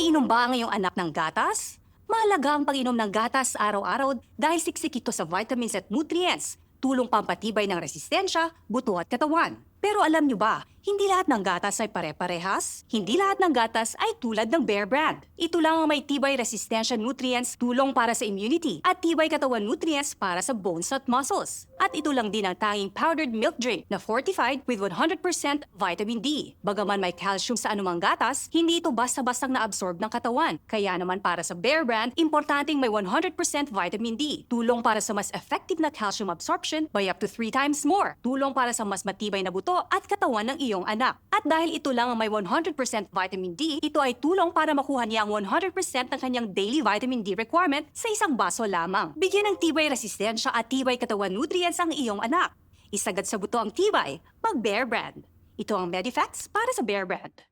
Umiinom ba ang iyong anak ng gatas? Mahalaga ang pag-inom ng gatas araw-araw dahil siksik ito sa vitamins at nutrients, tulong pampatibay ng resistensya, buto at katawan. Pero alam nyo ba, hindi lahat ng gatas ay pare-parehas? Hindi lahat ng gatas ay tulad ng Bear Brand. Ito lang ang may tibay resistensya nutrients, tulong para sa immunity, at tibay katawan nutrients para sa bones at muscles. At ito lang din ang tanging powdered milk drink na fortified with 100% vitamin D. Bagaman may calcium sa anumang gatas, hindi ito basta-bastang na-absorb ng katawan. Kaya naman para sa Bear Brand, importanteng may 100% vitamin D. Tulong para sa mas effective na calcium absorption by up to 3 times more. Tulong para sa mas matibay na buto at katawan ng iyong anak. At dahil ito lang ang may 100% vitamin D, ito ay tulong para makuha niya ang 100% ng kanyang daily vitamin D requirement sa isang baso lamang. Bigyan ng tibay resistensya at tibay katawan nutrients ang iyong anak. Isagad sa buto ang tibay, mag Bear Brand. Ito ang Medifacts para sa Bear Brand.